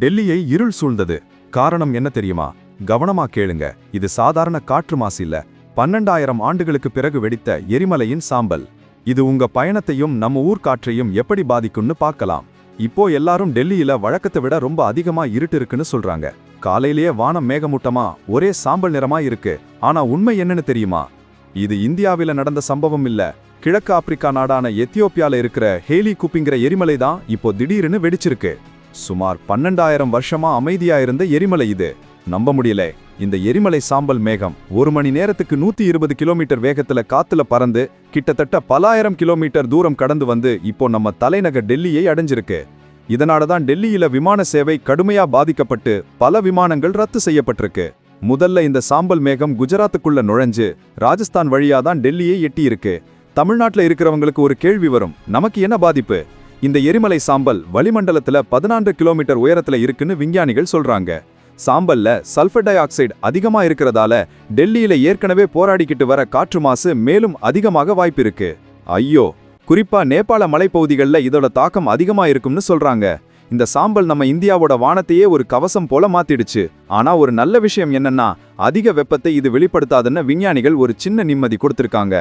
டெல்லியை இருள் சூழ்ந்தது. காரணம் என்ன தெரியுமா? கவனமா கேளுங்க. இது சாதாரண காற்று மாசு இல்ல. பன்னெண்டாயிரம் ஆண்டுகளுக்கு பிறகு வெடித்த எரிமலையின் சாம்பல். இது உங்க பயணத்தையும் நம்ம ஊர் காற்றையும் எப்படி பாதிக்கும்னு பார்க்கலாம். இப்போ எல்லாரும் டெல்லியில வழக்கத்தை விட ரொம்ப அதிகமா இருட்டு இருக்குன்னு சொல்றாங்க. காலையிலேயே வானம் மேகமூட்டமா ஒரே சாம்பல் நிறமா இருக்கு. ஆனா உண்மை என்னன்னு தெரியுமா? இது இந்தியாவில நடந்த சம்பவம் இல்ல. கிழக்கு ஆப்பிரிக்கா நாடான எத்தியோப்பியால இருக்கிற ஹேலி குப்பிங்கிற எரிமலை தான் இப்போ திடீர்னு வெடிச்சிருக்கு. சுமார் பன்னெண்டாயிரம் வருஷமா அமைதியா இருந்த எரிமலை இது. நம்ப முடியல இந்த எரிமலை சாம்பல் மேகம் ஒரு மணி நேரத்துக்கு நூத்தி இருபது கிலோமீட்டர் வேகத்துல காத்துல பறந்து கிட்டத்தட்ட பலாயிரம் கிலோமீட்டர் தூரம் கடந்து வந்து இப்போ நம்ம தலைநகர் டெல்லியை அடைஞ்சிருக்கு. இதனால தான் டெல்லியில விமான சேவை கடுமையா பாதிக்கப்பட்டு பல விமானங்கள் ரத்து செய்யப்பட்டிருக்கு. முதல்ல இந்த சாம்பல் மேகம் குஜராத்துக்குள்ள நுழைஞ்சு ராஜஸ்தான் வழியா தான் டெல்லியை எட்டியிருக்கு. தமிழ்நாட்டில் தமிழ்நாட்டுல இருக்கிறவங்களுக்கு ஒரு கேள்வி வரும் நமக்கு என்ன பாதிப்பு? இந்த எரிமலை சாம்பல் வளிமண்டலத்துல பதினான்கு கிலோமீட்டர் உயரத்துல இருக்குன்னு விஞ்ஞானிகள் சொல்றாங்க. சாம்பல்ல சல்ஃபர் டை ஆக்சைடு அதிகமா இருக்கிறதால டெல்லியில ஏற்கனவே போராடிக்கிட்டு வர காற்று மாசு மேலும் அதிகமாக வாய்ப்பு இருக்கு. ஐயோ குறிப்பா நேபாள மலைப்பகுதிகளில் இதோட தாக்கம் அதிகமா இருக்கும்னு சொல்றாங்க. இந்த சாம்பல் நம்ம இந்தியாவோட வானத்தையே ஒரு கவசம் போல மாத்திடுச்சு. ஆனா ஒரு நல்ல விஷயம் என்னன்னா அதிக வெப்பத்தை இது வெளிப்படுத்தாதுன்னு விஞ்ஞானிகள் ஒரு சின்ன நிம்மதி கொடுத்திருக்காங்க.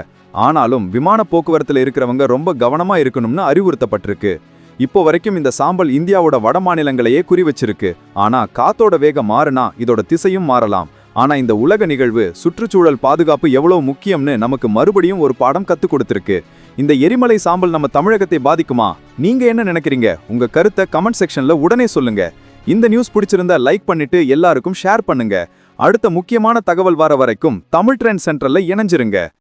ஆனாலும் விமான போக்குவரத்துல இருக்கிறவங்க ரொம்ப கவனமா இருக்கணும்னு அறிவுறுத்தப்பட்டிருக்கு. இப்போ வரைக்கும் இந்த சாம்பல் இந்தியாவோட வட மாநிலங்களையே குறி வச்சிருக்கு. ஆனா காத்தோட வேகம் மாறுனா இதோட திசையும் மாறலாம். ஆனா இந்த உலக நிகழ்வு சுற்றுச்சூழல் பாதுகாப்பு எவ்வளவு முக்கியம்னு நமக்கு மறுபடியும் ஒரு பாடம் கத்துக் கொடுத்திருக்கு. இந்த எரிமலை சாம்பல் நம்ம தமிழகத்தை பாதிக்குமா? நீங்க என்ன நினைக்கிறீங்க? உங்க கருத்தை கமெண்ட் செக்ஷன்ல உடனே சொல்லுங்க. இந்த நியூஸ் பிடிச்சிருந்தா லைக் பண்ணிட்டு எல்லாருக்கும் ஷேர் பண்ணுங்க. அடுத்த முக்கியமான தகவல் வர வரைக்கும் தமிழ் ட்ரெண்ட் சென்டர்ல இணைஞ்சிருங்க.